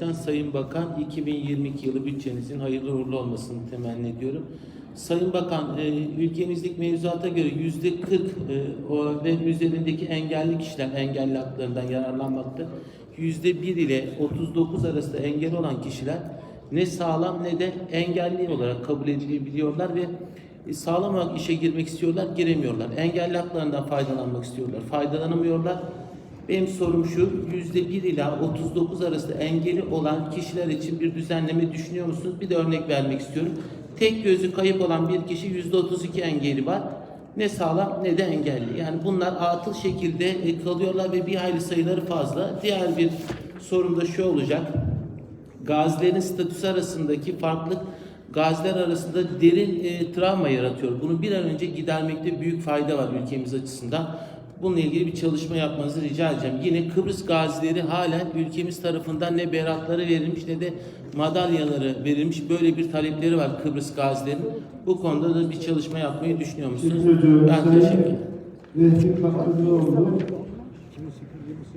Başkan, Sayın Bakan 2022 yılı bütçenizin hayırlı uğurlu olmasını temenni ediyorum. Sayın Bakan, e, ülkemizdeki mevzuata göre yüzde 40 e, ve üzerindeki engelli kişiler engelli haklarından yararlanmakta. Yüzde 1 ile 39 arasında engel olan kişiler ne sağlam ne de engelli olarak kabul edilebiliyorlar ve e, sağlam olarak işe girmek istiyorlar, giremiyorlar. Engelli haklarından faydalanmak istiyorlar, faydalanamıyorlar. Benim sorum şu, yüzde bir ila 39 arasında engeli olan kişiler için bir düzenleme düşünüyor musunuz? Bir de örnek vermek istiyorum. Tek gözü kayıp olan bir kişi yüzde 32 engeli var. Ne sağlam ne de engelli. Yani bunlar atıl şekilde e, kalıyorlar ve bir hayli sayıları fazla. Diğer bir sorum da şu olacak. Gazilerin statüsü arasındaki farklılık gaziler arasında derin e, travma yaratıyor. Bunu bir an önce gidermekte büyük fayda var ülkemiz açısından. Bununla ilgili bir çalışma yapmanızı rica edeceğim. Yine Kıbrıs gazileri halen ülkemiz tarafından ne beratları verilmiş ne de madalyaları verilmiş. Böyle bir talepleri var Kıbrıs gazilerin. Bu konuda da bir çalışma yapmayı düşünüyor musunuz? Ben teşekkür ederim.